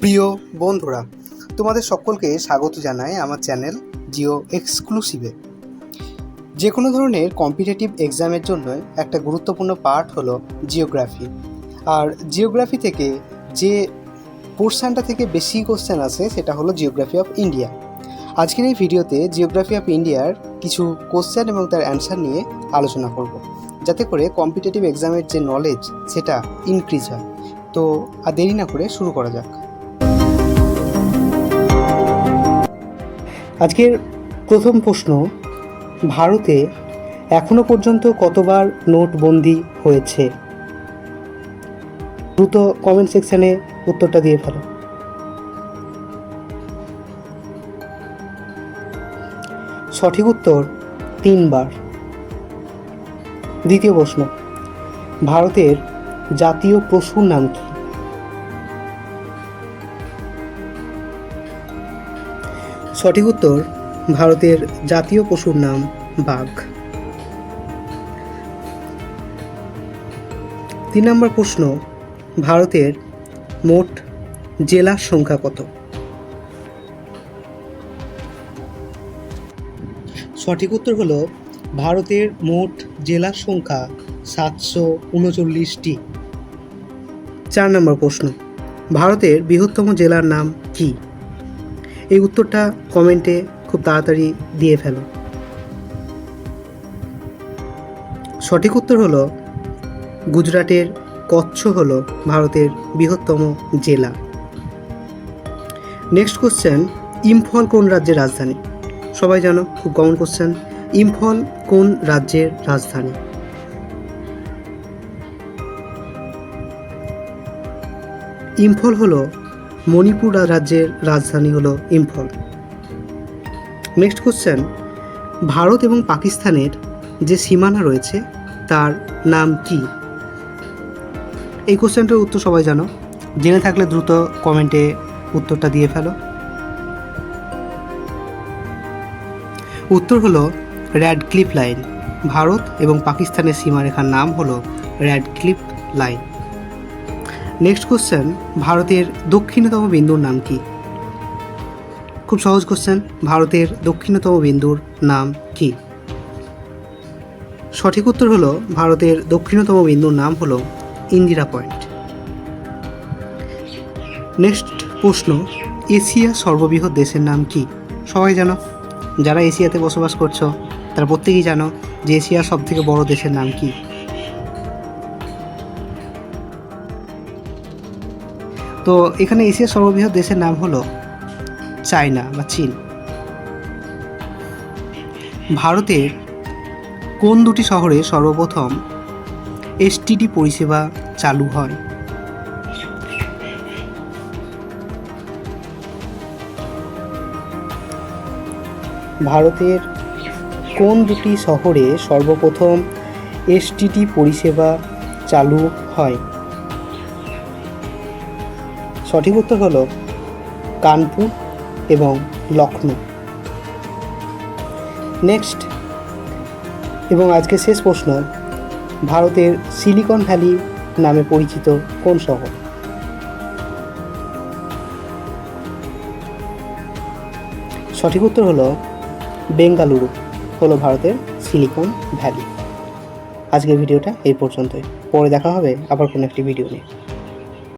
প্রিয় বন্ধুরা, তোমাদের সকলকে স্বাগত জানাই আমার চ্যানেল জিও এক্সক্লুসিভে। যে কোনো ধরনের কম্পিটিটিভ এক্সামের জন্য একটা গুরুত্বপূর্ণ পার্ট হলো জিওগ্রাফি। আর জিওগ্রাফি থেকে যে পোর্শনটা থেকে বেশি কোশ্চেন আসে, সেটা হলো জিওগ্রাফি অফ ইন্ডিয়া। আজকের এই ভিডিওতে জিওগ্রাফি অফ ইন্ডিয়ার কিছু কোশ্চেন এবং তার অ্যান্সার নিয়ে আলোচনা করব, যাতে করে কম্পিটিটিভ এক্সামের যে নলেজ সেটা ইনক্রিজ হয়। তো আর দেরি না করে শুরু করা যাক। আজকের প্রথম প্রশ্ন, ভারতে এখনও পর্যন্ত কতবার নোটবন্দি হয়েছে? দ্রুত কমেন্ট সেকশনে উত্তরটা দিয়ে ফেলো। সঠিক উত্তর তিনবার। দ্বিতীয় প্রশ্ন, ভারতের জাতীয় পশুর নাম কি? সঠিক উত্তর, ভারতের জাতীয় পশুর নাম বাঘ। তিন নম্বর প্রশ্ন, ভারতের মোট জেলার সংখ্যা কত? সঠিক উত্তর হলো, ভারতের মোট জেলার সংখ্যা সাতশো উনচল্লিশটি। চার নম্বর প্রশ্ন, ভারতের বৃহত্তম জেলার নাম কি? এই উত্তরটা কমেন্টে খুব তাড়াতাড়ি দিয়ে ফেলো। সঠিক উত্তর হলো, গুজরাটের কচ্ছ হল ভারতের বৃহত্তম জেলা। নেক্সট কোশ্চেন ইম্ফল কোন রাজ্যের রাজধানী? সবাই জানো, খুব কমন কোশ্চেন ইম্ফল কোন রাজ্যের রাজধানী? ইম্ফল হলো মণিপুর রাজ্যের রাজধানী হলো ইম্ফল। নেক্সট কোশ্চেন ভারত এবং পাকিস্তানের যে সীমানা রয়েছে, তার নাম কি? এই কোশ্চেনটার উত্তর সবাই জানো। জেনে থাকলে দ্রুত কমেন্টে উত্তরটা দিয়ে ফেলো। উত্তর হলো র্যাড ক্লিপ লাইন ভারত এবং পাকিস্তানের সীমারেখার নাম হলো Radcliffe line next question ভারতের দক্ষিণতম বিন্দুর নাম কি? খুব সহজ কোশ্চেন ভারতের দক্ষিণতম বিন্দুর নাম কি? সঠিক উত্তর হলো, ভারতের দক্ষিণতম বিন্দুর নাম হলো ইন্দিরা পয়েন্ট। নেক্সট প্রশ্ন, এশিয়া সর্ববৃহৎ দেশের নাম কি? সবাই জানো, যারা এশিয়াতে বসবাস করছ, তারা প্রত্যেকেই জানো যে এশিয়ার সব থেকে বড় দেশের নাম কি। তো এখানে এশিয়ার সর্ববৃহৎ দেশের নাম হলো চায়না বা চীন। ভারতের কোন দুটি শহরে সর্বপ্রথম এসটিডি পরিষেবা চালু হয়? ভারতের কোন দুটি শহরে সর্বপ্রথম এসটিডি পরিষেবা চালু হয়? সঠিক উত্তর হল কানপুর এবং লখনৌ নেক্সট এবং আজকে শেষ প্রশ্ন, ভারতের সিলিকন ভ্যালি নামে পরিচিত কোন শহর? সঠিক উত্তর হলো বেঙ্গালুরু, হলো ভারতের সিলিকন ভ্যালি। আজকের ভিডিওটা এই পর্যন্তই। পরে দেখা হবে আবার কোনো একটি ভিডিও নিয়ে।